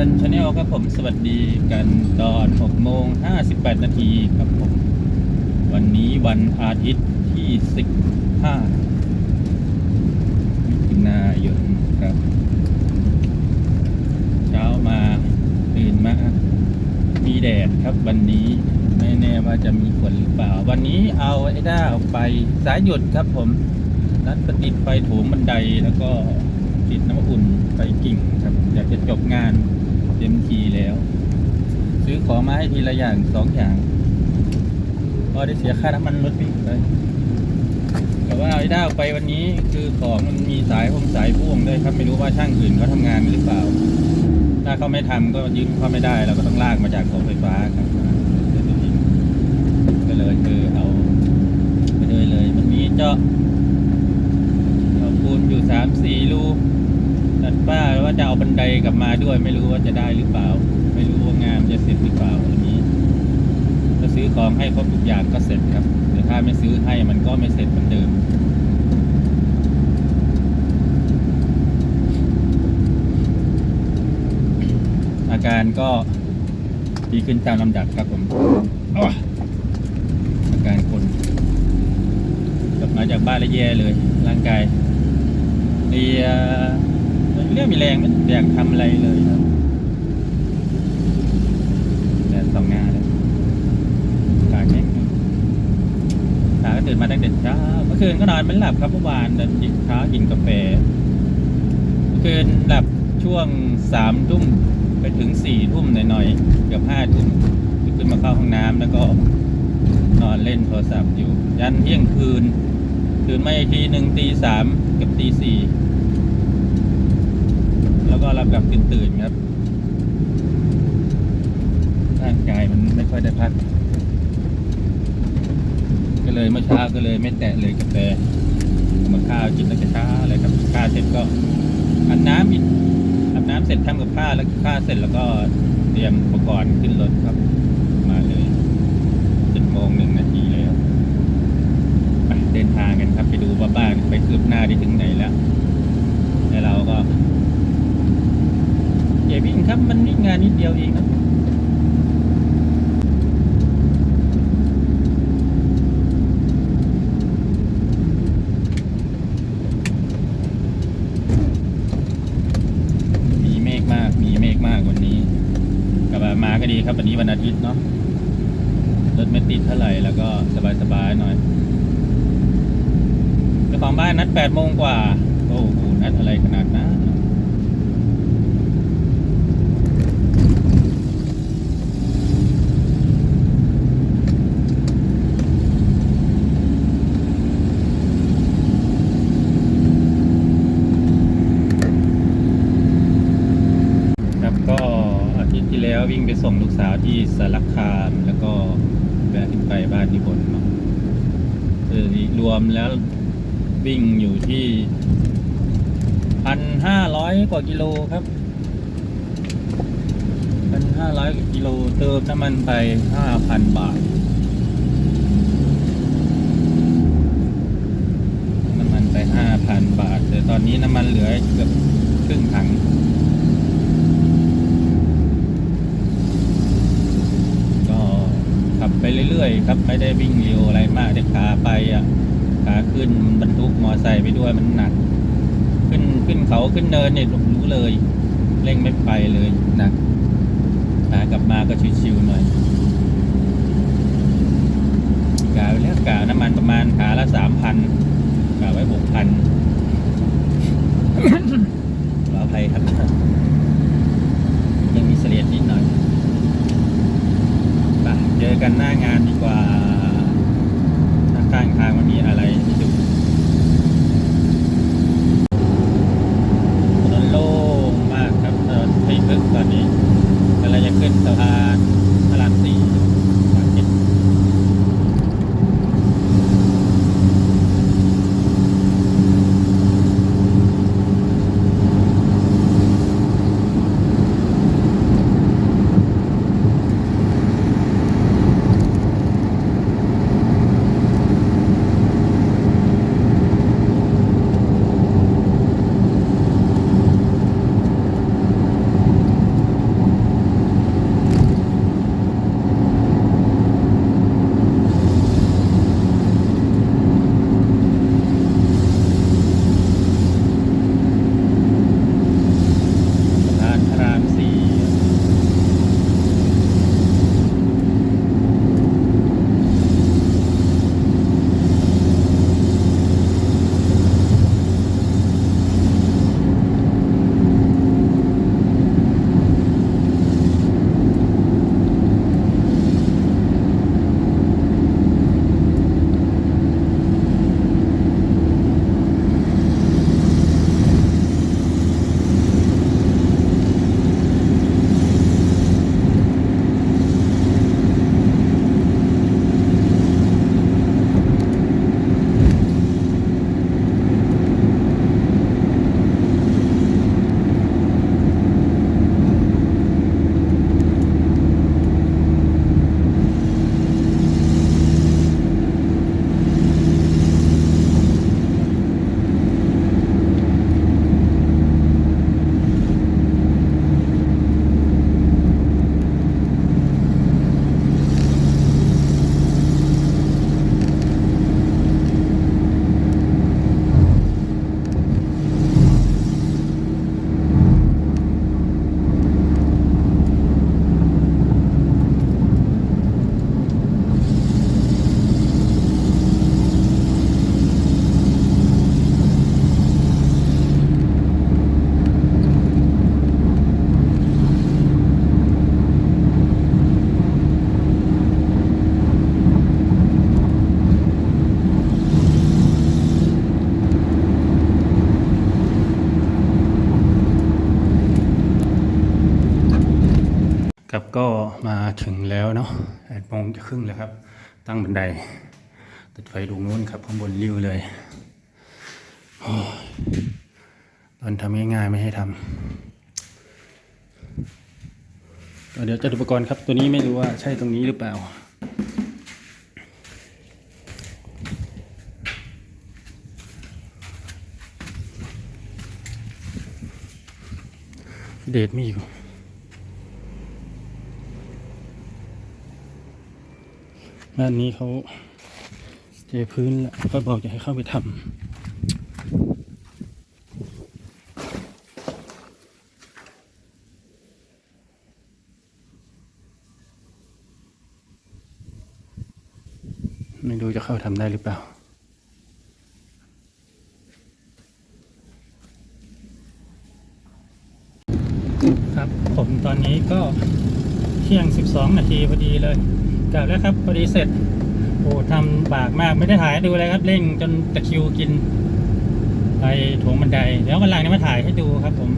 ชันชาแนลครับผมสวัสดีกันตอน6โมง58 นาทีครับผม วันนี้วันอาทิตย์ที่ 15มิถุนายนครับ เช้ามาตื่นมา มีแดดครับวันนี้ ไม่แน่ว่าจะมีฝนหรือเปล่า วันนี้เอาไอ้ด้าออกไปสายหยุดครับผมนัดประดิษฐ์ไฟโถงบันไดแล้วก็ติดน้ำอุ่นไฟกิ่งครับ อยากจะจบงาน เต็มทีแล้ว ซื้อของมาให้ทีละอย่างสองอย่างก็ได้เสียค่าน้ำมันรถวิ่งไปแต่ว่าเอาไอ้ด้าไปวันนี้คือของมันมีสายพงสายพ่วงด้วยครับไม่รู้ว่าช่างอื่นเขาทำงานหรือเปล่า ถ้าเขาไม่ทำก็ยืมเขาไม่ได้เราก็ต้องลากมาจากเสาไฟฟ้าครับก็เลยคือเอาไปเลยเลยมันมีเจาะเอาปูนอยู่สามสี่ลูกัดป้าว่าจะเอาบันไดกลับมาด้วย ไม่รู้ว่าจะได้หรือเปล่า ไม่รู้ว่างานจะเสร็จหรือเปล่าวันนี้ถ้าซื้อของให้ครบทุกอย่างก็เสร็จครับแต่ถ้าไม่ซื้อให้มันก็ไม่เสร็จเหมือนเดิมอาการก็ดีขึ้นตามลำดับครับผมอ้ออาการคนกลับมาจากบ้านแล้วแย่เลยร่างกายเรีย เรื่มีแรงไม่อยากทำอะไรเลยครับแดดสองงานเลยขาแข็งขาก็ตื่นมาตั้งแต่เช้าเมื่อคืนก็นอนไม่หลับครับเมื่อวานเดินเช้ากินกาแฟเมื่อคืนหลับช่วงสามทุ่มไปถึงสี่ทุ่มหน่อยๆเกือบห้าทุ่มขึ้นมาเข้าห้องน้ำแล้วก็นอนเล่นโทรศัพท์อยู่ ยันเที่ยงคืนตื่นมาอีกทีหนึ่งตีสามกับตีสี่ ก็รับกลับตื่นตื่นๆครับ ร่างกายมันไม่ค่อยได้พัก ก็เลยเมื่อเช้าก็เลยไม่แตะเลยกาแฟมาข้าวกินแล้วจะช้าอะไรครับข้าวเสร็จก็อาบน้ำอีกอาบน้ำเสร็จทำกับข้าวแล้วข้าวเสร็จแล้วก็เตรียมอุปกรณ์ขึ้นรถครับ มาเลยเจ็ดโมงหนึ่งนาทีแล้วไปเดินทางกันครับ ไปดูว่าบ้านไปคืบหน้าได้ถึงไหนแล้วแล้วเราก็ วิ่งครับ มันนิดงงานนิดเดียวเองนะมีเมฆมาก มีเมฆมากวันนี้กลับมาก็ดีครับวันนี้วันอาทิตย์เนาะรถไม่ติดเท่าไหร่แล้วก็สบายๆหน่อยเจ้าของบ้านนัดแปดโมงกว่า โอ้โหนัดอะไรขนาดนั้น ครับก็อาทิตย์ที่แล้ววิ่งไปส่งลูกสาว ที่สารคามแล้วก็แวะขึ้นไปบ้านที่บนเนาะเออรวมแล้ววิ่งอยู่ที่พันห้าร้อยกว่ากิโลครับพันห้าร้อยกิโลเติมน้ำมันไปห้าพันบาทน้ำมันไปห้าพันบาท แต่ตอนนี้น้ำมันเหลือเกือบครึ่งถัง ก็ขับไปเรื่อยๆ ครับ ไม่ได้วิ่งเร็วอะไรมากแต่ขาไปอะขาขึ้นบรรทุกมอไซค์ไปด้วยมันหนัก ขึ้นขึ้นเขาขึ้นเนินเนี่ยรู้เลย เร่งไม่ไปเลยหนักขากลับมาก็ชิวๆหน่อยกาไว้แล้วกาน้ำมันประมาณขาละสามพันกาไว้หกพันขออภัยครับยังมีเสลียดนิดหน่อยไป เจอกันหน้างานดีกว่าถ้าข้างทางมันมีอะไรให้ดู มาถึงแล้วเนาะแปดโมงจะครึ่งแล้วครับ ตั้งบันได ติดไฟตรงนู้นครับข้างบนริ้วเลยอตอนทำง่ายๆไม่ให้ทำเดี๋ยวจัดอุปกรณ์ครับ ตัวนี้ไม่รู้ว่าใช่ตรงนี้หรือเปล่าเดทไม่อยู่ บ้านนี้เขาเทพื้นแล้วก็บอกจะให้เข้าไปทำไม่รู้จะเข้าทำได้หรือเปล่าครับผมตอนนี้ก็เที่ยง 12 นาทีพอดีเลย กลับแล้วครับพอดีเสร็จโอ้ทำบากมากไม่ได้ถ่ายให้ดูเลยครับ เร่งจนตะคิวกิน ไปโถงบันไดเดี๋ยววันหลังนี้มาถ่ายให้ดูครับ ผม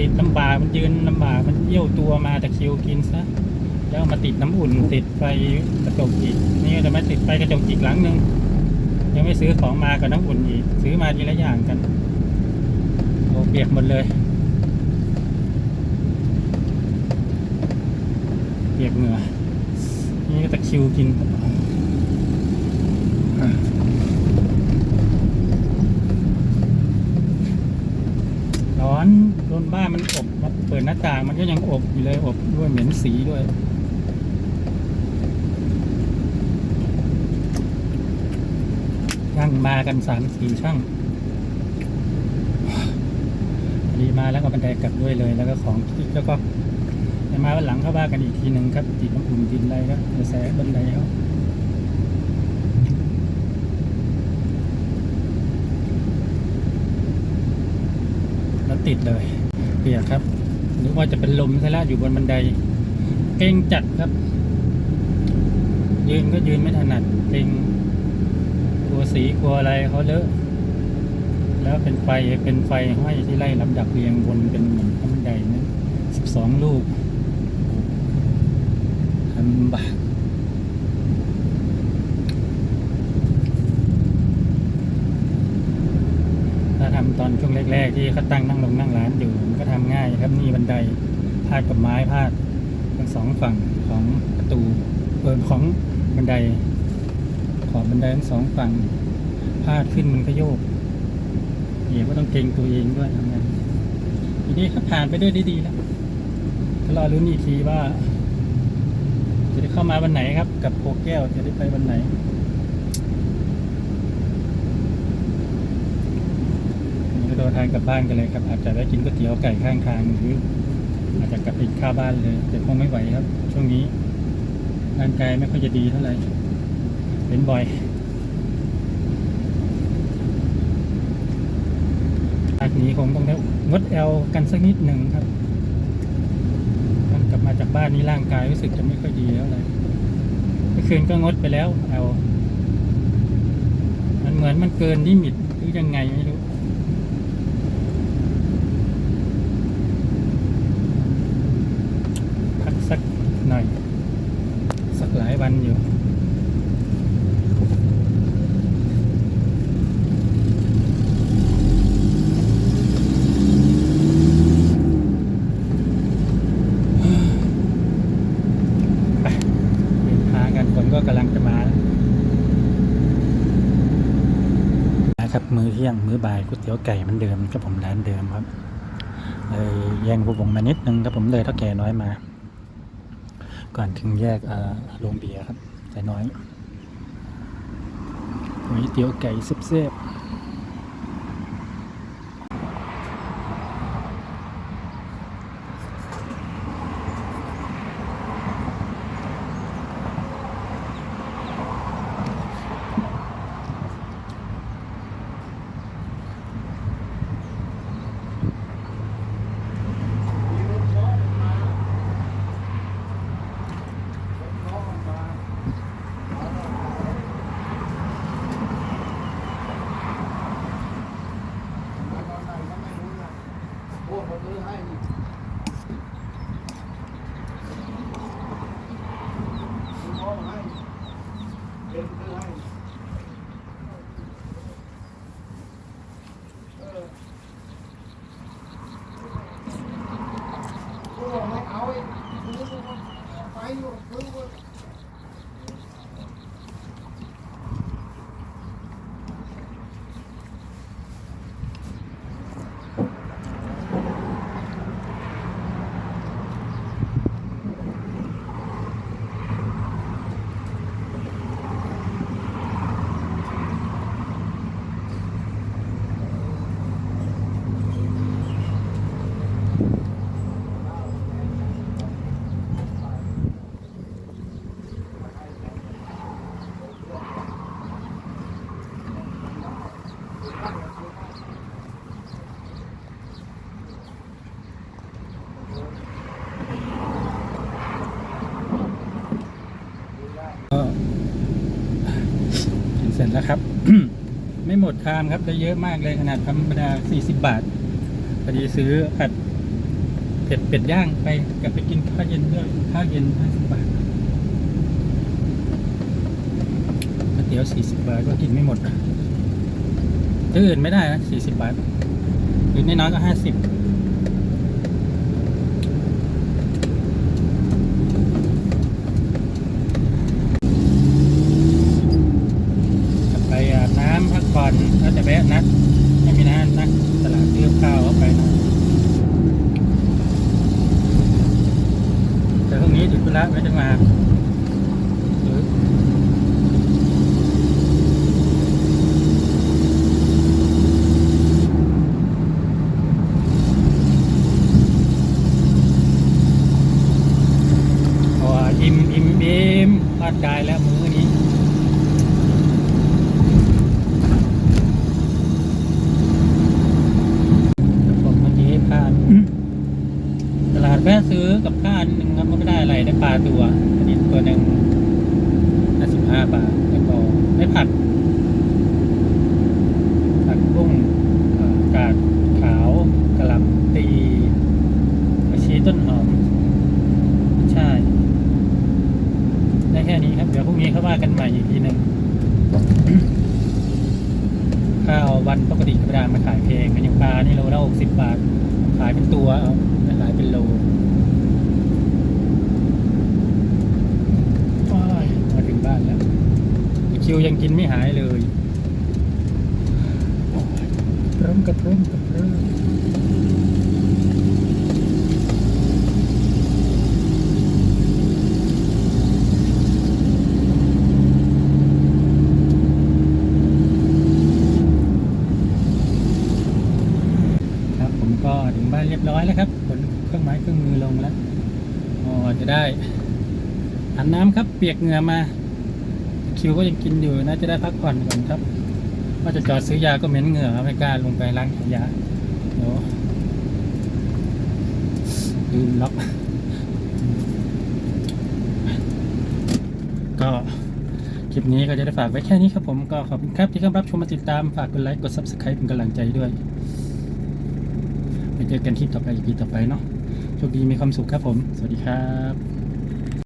ติดลำบากมันยืนลำบากมันเยี่ยวตัวมาตะคิวกินซะแล้วมาติดน้ำอุ่นติดไฟกระจกอีก นี่ก็จะมาติดไฟกระจกอีกหลังหนึ่งยังไม่ซื้อของมากับน้ำอุ่นอีก ซื้อมาทีละอย่างกันโอ้เปียกหมดเลยเปียกเหงื่อ นี่ก็ตะคิวกินร้อนโดนบ้านมันอบมาเปิดหน้าต่างมันก็ยังอบอยู่เลยอบด้วยเหม็นสีด้วยช่างมากันสามสี่ช่างดีมาแล้วก็บันไดกลับด้วยเลยแล้วก็ของแล้วก็ จะมาวันหลังเข้าบ้านกันอีกทีหนึ่งครับติดน้ำอุ่นติดอะไรก็จะแสบันไดเขาแล้วติดเลยเปียกครับนึกว่าจะเป็นลมซะแล้วอยู่บนบันได เกรงจัดครับ ยืนก็ยืนไม่ถนัดเกรงกลัวสีกลัวอะไรเขาเลอะแล้วเป็นไฟเป็นไฟห้อยที่ไล่ลำดับเรียงบนเป็นเหมือนบันไดนั้นสิบสองลูก ลำบากถ้าทำตอนช่วงแรกๆที่เขาตั้งนั่งลงนั่งร้านอยู่มันก็ทำง่ายครับนี่บันไดพาดกับไม้พาดทั้งสองฝั่งของประตูเปิดของบันได ขอบบันไดทั้งสองฝั่งพาดขึ้นมันก็โยกเดี๋ยวก็ต้องเก่งตัวเองด้วยทำไงานทีนี้ครับผ่านไปด้วยด้ดีแล้วก็รอรุ้นอีกทีว่า จะได้เข้ามาวันไหนครับ กับโคแก้วจะได้ไปวันไหนนี่เดินทางกลับบ้านกันเลยครับ อาจจะได้กินก๋วยเตี๋ยวไก่ข้างทางหรืออาจจะกลับไปข้าบ้านเลยแต่คงไม่ไหวครับ ช่วงนี้ร่างกายไม่ค่อยจะดีเท่าไหร่เป็นบ่อยภาคนี้คงต้องได้งดแอลกันสักนิดหนึ่งครับ จากบ้านนี้ร่างกายรู้สึกจะไม่ค่อยดีแล้วเลยเมื่อคืนก็งดไปแล้วแอลมันเหมือนมันเกินลิมิตหรือยังไงไม่รู้ พักสักหน่อย สักหลายวันอยู่ ไปเดินทางกันฝนก็กำลังจะมาแล้วนะครับ มื้อเที่ยง มื้อบ่าย ก๋วยเตี๋ยวไก่มันเดิมครับผมร้านเดิมครับเลยแย่งพวกผมมานิดนึงครับผมเลยเท่าแก่น้อยมา ก่อนถึงแยกโรงเบียร์ครับแต่น้อยก๋วยเตี๋ยวไก่เซ็ 我们还会，我们说话，欢迎我，我。 คามครับได้เยอะมากเลยขนาดธรรมดา 40 บาทพอดีซื้อผัดเผ็ดเป็ดย่างไปกับไปกินข้าวเย็นด้วยข้าวเย็น 50 บาทก๋วยเตี๋ยว 40 บาทก็กินไม่หมดนะอื่นไม่ได้นะ40 บาทอื่นน้อยก็ 50 กลับไปอาบน้ำพักผ่อนแล้วจะแวะนัดไม่มีนัดนัดตลาดซื้อข้าวเข้าไปนะแต่พ รงนี้ถึงธุระไม่ได้มาหรือเพราะว่าอิ่มอิ่มอิ่มร่างกายแล้วมื้อนี้ ครับผมเมื่อกี้พลาดตลาดแวะซื้อกับข้าวอันหนึ่งครับก็ไม่ได้อะไรได้ ปลาตัวอันนี้ตัวหนึ่งห้าสิบห้าบาทแล้วก็ได้ผัดผัดกุ้งเอ่อกาดขาวกระหล่ำตีกระชีต้นหอมใช่ ได้แค่นี้ครับ เดี๋ยวพรุ่งนี้เขาว่ากันใหม่อีกทีหนึ่ง ข้าววันปกติธรรมดามาขายเพลงกันอย่างปลานี่โลละหกสิบบาท ขายเป็นตัวเอาไม่ขายเป็นโลโอ้ยมาถึงบ้านแล้ว คิวยังกินไม่หายเลยเริ่มกับเริ่มกับเริ่มครับผมก็ถึงบ้านเรียบร้อยแล้วครับขนเครื่องไม้เครื่องมือลงแล้วอ๋อจะได้อาบน้ำครับเปียกเหงื่อมา คิวก็ยังกินอยู่น่าจะได้พักผ่อนก่อนครับว่าจะจอดซื้อยาก็เหม็นเหงื่อไม่กล้าลงไปล้างยาเดี๋ยวลืมล็อกก็คลิปนี้ก็จะได้ฝากไว้แค่นี้ครับผมก็ขอบคุณครับที่เข้ารับชมมาติดตามฝากกดไลค์กด subscribe เป็นกำลังใจด้วยไปเจอกันคลิปต่อไป EP ต่อไปเนาะโชคดีมีความสุขครับผม สวัสดีครับ